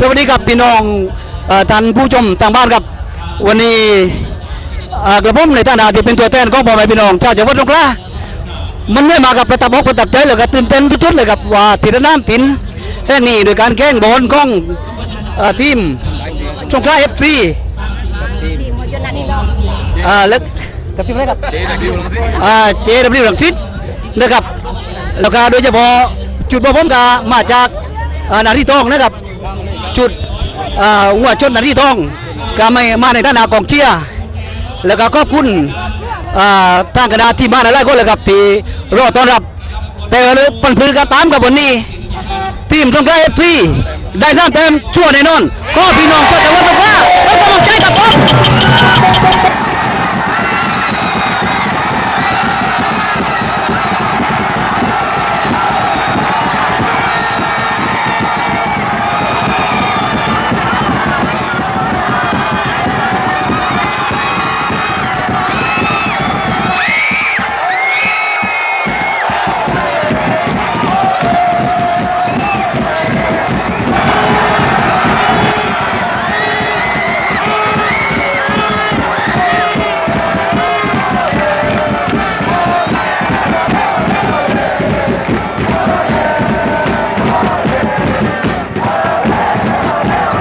สวัสดีครับพี่น้องท่านผู้ชมทางบ้านครับ วันนี้กระผมในฐานะที่เป็นตัวแทนของพ่อแม่พี่น้องชาวจังหวัดลงกลามันไม่มากับประทับอกประทับใจเลยครับตื่นเต้นทุกทุกเลยครับว่าติดน้ำตินแห่งนี้โดยการแก้งบอลกล้องทีมชงกล้าเอฟซีอ่เล็กกับทีมอะไรครับเจดับลิวลังทิต นะครับ แล้วก็โดยเฉพาะจุดประผมก็มาจากนาทีทองนะครับ จุดอ่าหัวชนนาทีทองก็ไม่มาในฐานะกองเชียร์แล้วก็ขอบคุณทางคณะที่มาหลายๆคนเลยครับที่รอต้อนรับ แต่เลยปันพือก็ตามกับวันนี้ ทีมสงขลาเอฟซีได้สร้างเต็มชั่วแน่นอนก็พี่น้องก็จะว่า